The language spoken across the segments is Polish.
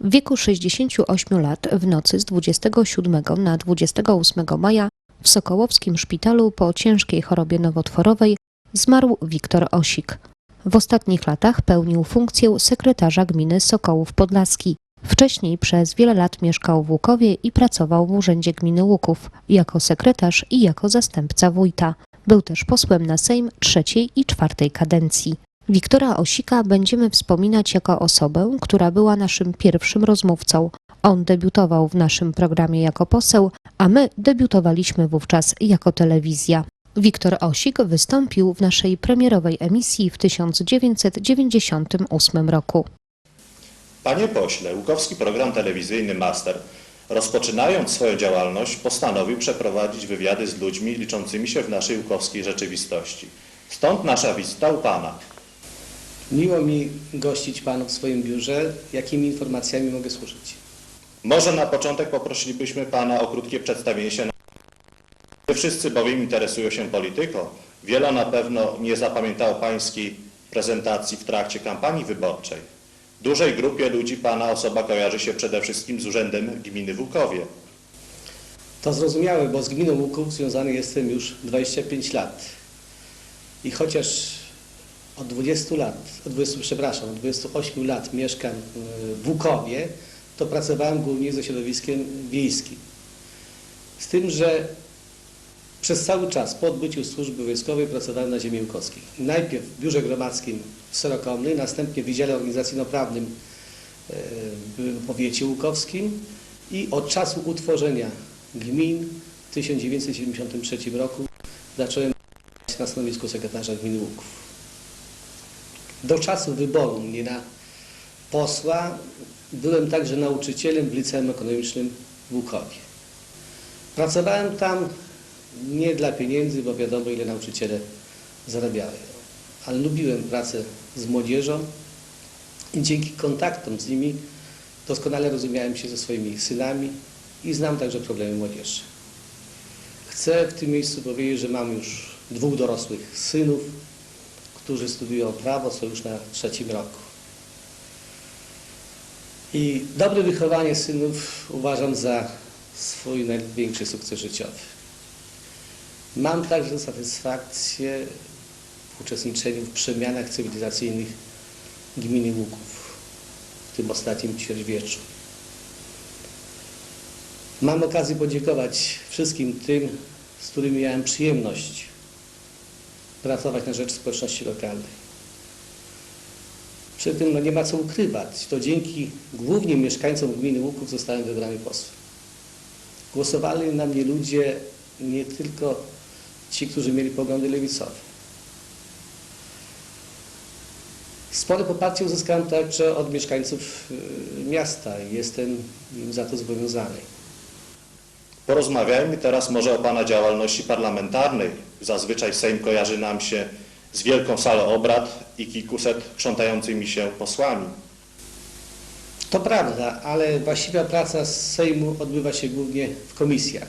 W wieku 68 lat w nocy z 27 na 28 maja w Sokołowskim Szpitalu po ciężkiej chorobie nowotworowej zmarł Wiktor Osik. W ostatnich latach pełnił funkcję sekretarza gminy Sokołów Podlaski. Wcześniej przez wiele lat mieszkał w Łukowie i pracował w Urzędzie Gminy Łuków jako sekretarz i jako zastępca wójta. Był też posłem na Sejm trzeciej i czwartej kadencji. Wiktora Osika będziemy wspominać jako osobę, która była naszym pierwszym rozmówcą. On debiutował w naszym programie jako poseł, a my debiutowaliśmy wówczas jako telewizja. Wiktor Osik wystąpił w naszej premierowej emisji w 1998 roku. Panie pośle, Łukowski program telewizyjny Master, rozpoczynając swoją działalność, postanowił przeprowadzić wywiady z ludźmi liczącymi się w naszej łukowskiej rzeczywistości. Stąd nasza wizyta u Pana. Miło mi gościć Panów w swoim biurze. Jakimi informacjami mogę służyć? Może na początek poprosilibyśmy Pana o krótkie przedstawienie się. Nie wszyscy bowiem interesują się polityką. Wiele na pewno nie zapamiętało Pańskiej prezentacji w trakcie kampanii wyborczej. Dużej grupie ludzi Pana osoba kojarzy się przede wszystkim z Urzędem Gminy w Łukowie. To zrozumiałe, bo z gminą Łuków związany jestem już 25 lat. I chociaż od 20 lat, od 20, przepraszam, od 28 lat mieszkam w Łukowie, to pracowałem głównie ze środowiskiem wiejskim. Z tym, że przez cały czas po odbyciu służby wojskowej pracowałem na ziemi łukowskiej. Najpierw w biurze gromadzkim w Sorokomny, następnie w Wydziale Organizacyjno-Prawnym e, w powiecie łukowskim i od czasu utworzenia gmin w 1973 roku zacząłem na stanowisku sekretarza gminy Łuków. Do czasu wyboru mnie na posła byłem także nauczycielem w liceum ekonomicznym w Łukowie. Pracowałem tam nie dla pieniędzy, bo wiadomo ile nauczyciele zarabiają, ale lubiłem pracę z młodzieżą i dzięki kontaktom z nimi doskonale rozumiałem się ze swoimi synami i znam także problemy młodzieży. Chcę w tym miejscu powiedzieć, że mam już dwóch dorosłych synów, którzy studiują prawo, są już na trzecim roku. I dobre wychowanie synów uważam za swój największy sukces życiowy. Mam także satysfakcję w uczestniczeniu w przemianach cywilizacyjnych gminy Łuków w tym ostatnim ćwierćwieczu. Mam okazję podziękować wszystkim tym, z którymi miałem przyjemność pracować na rzecz społeczności lokalnej. Przy tym no nie ma co ukrywać, to dzięki głównie mieszkańcom gminy Łuków zostałem wybrany posłem. Głosowali na mnie ludzie nie tylko ci, którzy mieli poglądy lewicowe. Spore poparcie uzyskałem także od mieszkańców y, miasta i jestem im za to zobowiązany. Porozmawiajmy teraz może o Pana działalności parlamentarnej. Zazwyczaj Sejm kojarzy nam się z wielką salą obrad i kilkuset krzątającymi się posłami. To prawda, ale właściwa praca z Sejmu odbywa się głównie w komisjach.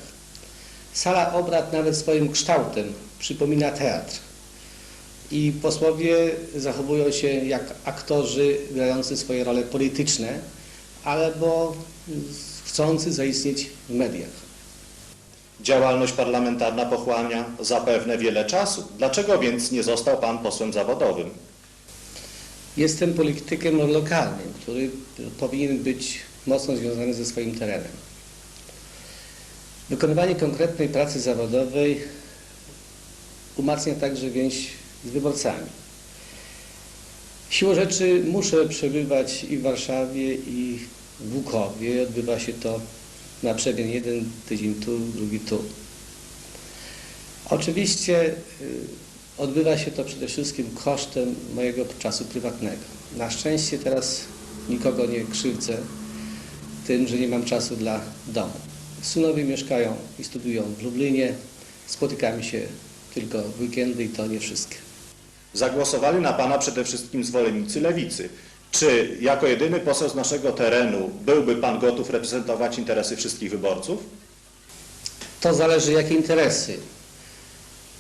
Sala obrad nawet swoim kształtem przypomina teatr. I posłowie zachowują się jak aktorzy grający swoje role polityczne, albo chcący zaistnieć w mediach. Działalność parlamentarna pochłania zapewne wiele czasu. Dlaczego więc nie został Pan posłem zawodowym? Jestem politykiem lokalnym, który powinien być mocno związany ze swoim terenem. Wykonywanie konkretnej pracy zawodowej umacnia także więź z wyborcami. Siłą rzeczy muszę przebywać i w Warszawie, i w Łukowie. Odbywa się to na przemian jeden tydzień tu, drugi tu. Oczywiście y, odbywa się to przede wszystkim kosztem mojego czasu prywatnego. Na szczęście teraz nikogo nie krzywdzę tym, że nie mam czasu dla domu. Synowie mieszkają i studiują w Lublinie. Spotykamy się tylko w weekendy i to nie wszystkie. Zagłosowali na Pana przede wszystkim zwolennicy lewicy. Czy jako jedyny poseł z naszego terenu byłby Pan gotów reprezentować interesy wszystkich wyborców? To zależy jakie interesy.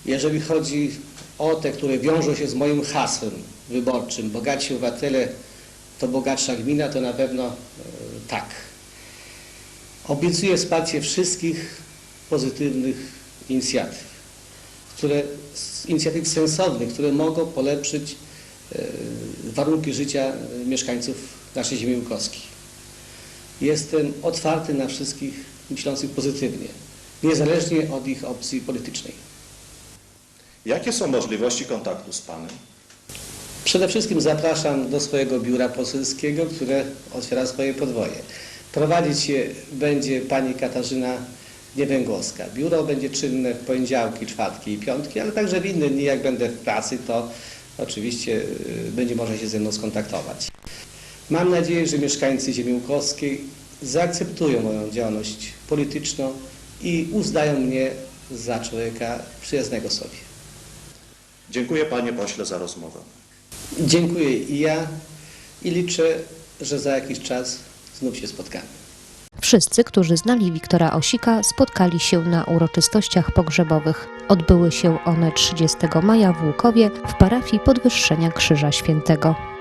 Jeżeli chodzi o te, które wiążą się z moim hasłem wyborczym, bogaci obywatele to bogatsza gmina, to na pewno e, tak. Obiecuję wsparcie wszystkich pozytywnych inicjatyw, które, inicjatyw sensownych, które mogą polepszyć warunki życia e, mieszkańców naszej ziemi łukowskiej. Jestem otwarty na wszystkich myślących pozytywnie, niezależnie od ich opcji politycznej. Jakie są możliwości kontaktu z panem? Przede wszystkim zapraszam do swojego biura poselskiego, które otwiera swoje podwoje. Prowadzić je będzie pani Katarzyna Niewęgłowska. Biuro będzie czynne w poniedziałki, czwartki i piątki, ale także w inne dni, jak będę w pracy, to oczywiście y, będzie można się ze mną skontaktować. Mam nadzieję, że mieszkańcy ziemi łukowskiej zaakceptują moją działalność polityczną i uznają mnie za człowieka przyjaznego sobie. Dziękuję panie pośle za rozmowę. Dziękuję i ja i liczę, że za jakiś czas znów się spotkamy. Wszyscy, którzy znali Wiktora Osika, spotkali się na uroczystościach pogrzebowych. Odbyły się one 30 maja w Łukowie w parafii Podwyższenia Krzyża Świętego.